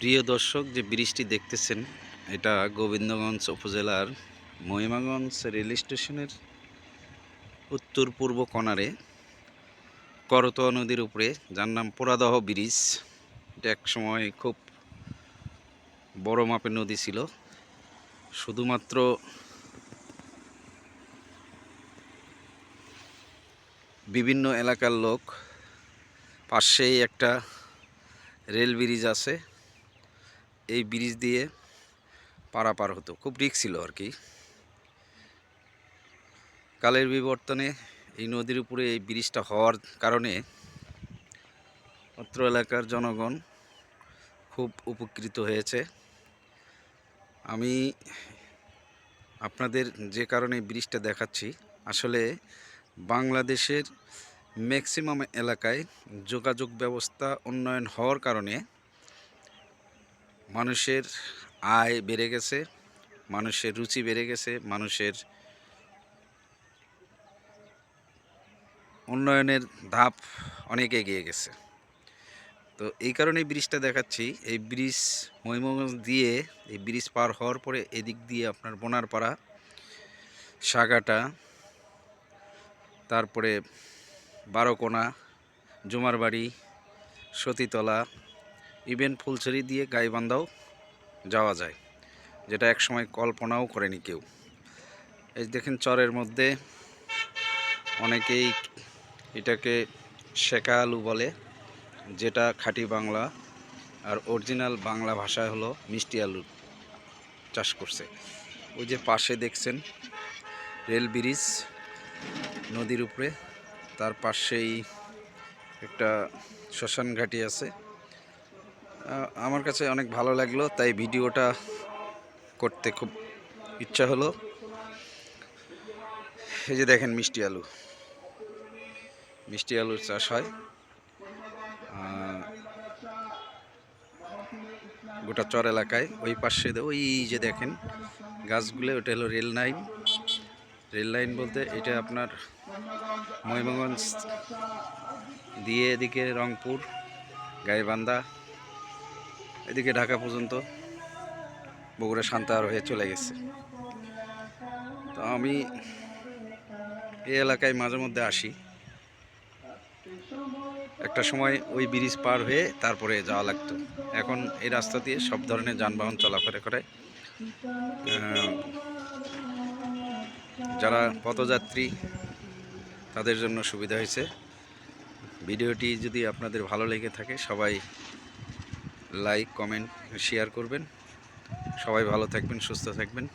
প্রিয় দর্শক যে ব্রিজটি দেখতেছেন, এটা গোবিন্দগঞ্জ উপজেলার মহিমাগঞ্জ রেল স্টেশনের উত্তর পূর্ব কোণারে করতোয়া নদীর উপরে, যার নাম পোড়াদহ ব্রিজ। এটা এক সময় খুব বড় মাপের নদী ছিল। শুধুমাত্র বিভিন্ন এলাকার লোক পাশেই একটা রেল ব্রিজ আছে। এই ব্রিজ দিয়ে পারাপার হতো। খুব রিক্স ছিল আর কি কালের বিবর্তনে এই নদীর উপরে এই ব্রিজটা হওয়ার কারণে অত্র এলাকার জনগণ খুব উপকৃত হয়েছে। আমি আপনাদের যে কারণে ব্রিজটা দেখাচ্ছি, আসলে বাংলাদেশের ম্যাক্সিমাম এলাকায় যোগাযোগ ব্যবস্থা উন্নয়ন হওয়ার কারণে মানুষের আয় বেড়ে গেছে, মানুষের রুচি বেড়ে গেছে, মানুষের উন্নয়নের ধাপ অনেক এগিয়ে গেছে। তো এই কারণে ব্রিজটা দেখাচ্ছি। এই ব্রিজ মহিমগঞ্জ দিয়ে, এই ব্রিজ পার হওয়ার পরে এদিক দিয়ে আপনার বোনারপাড়া, সাগাটা, তারপরে বারোকোনা, জুমারবাড়ি, সতীতলা ইভেন ফুলছড়ি দিয়ে গাইবান্ধাও যাওয়া যায়, যেটা একসময় কল্পনাও করেনি কেউ। এই দেখেন চরের মধ্যে অনেকেই এটাকে শেখা আলু বলে, যেটা খাঁটি বাংলা আর অরিজিনাল বাংলা ভাষায় হলো মিষ্টি আলু চাষ করছে। ওই যে পাশে দেখছেন রেল ব্রিজ নদীর উপরে, তার পাশেই একটা শ্মশান ঘাটি আছে। আমার কাছে অনেক ভালো লাগল, তাই ভিডিওটা করতে খুব ইচ্ছা হলো। এই যে দেখেন মিষ্টি আলু। মিষ্টি আলুর চাষ হয়। গোটা চর এলাকায়, ওই পাশে ওই যে দেখেন গাছগুলো, ওটা হলো রেল লাইন। রেল লাইন বলতে এটা আপনার ময়মগঞ্জ দিয়ে এদিকে রংপুর, গাইবান্ধা এদিকে ঢাকা পর্যন্ত বগুড়া সান্তাহার হয়ে চলে গেছে। তো আমি এই এলাকায় মাঝে মধ্যে আসি। একটা সময় ওই ব্রিজ পার হয়ে তারপরে যাওয়া লাগতো। এখন এই রাস্তা দিয়ে সব ধরনের যানবাহন চলাফেরা করে। যারা পথযাত্রী, তাদের জন্য সুবিধা হয়েছে। ভিডিওটি যদি আপনাদের ভালো লেগে থাকে, সবাই লাইক কমেন্ট শেয়ার করবেন। সবাই ভালো থাকবেন সুস্থ থাকবেন।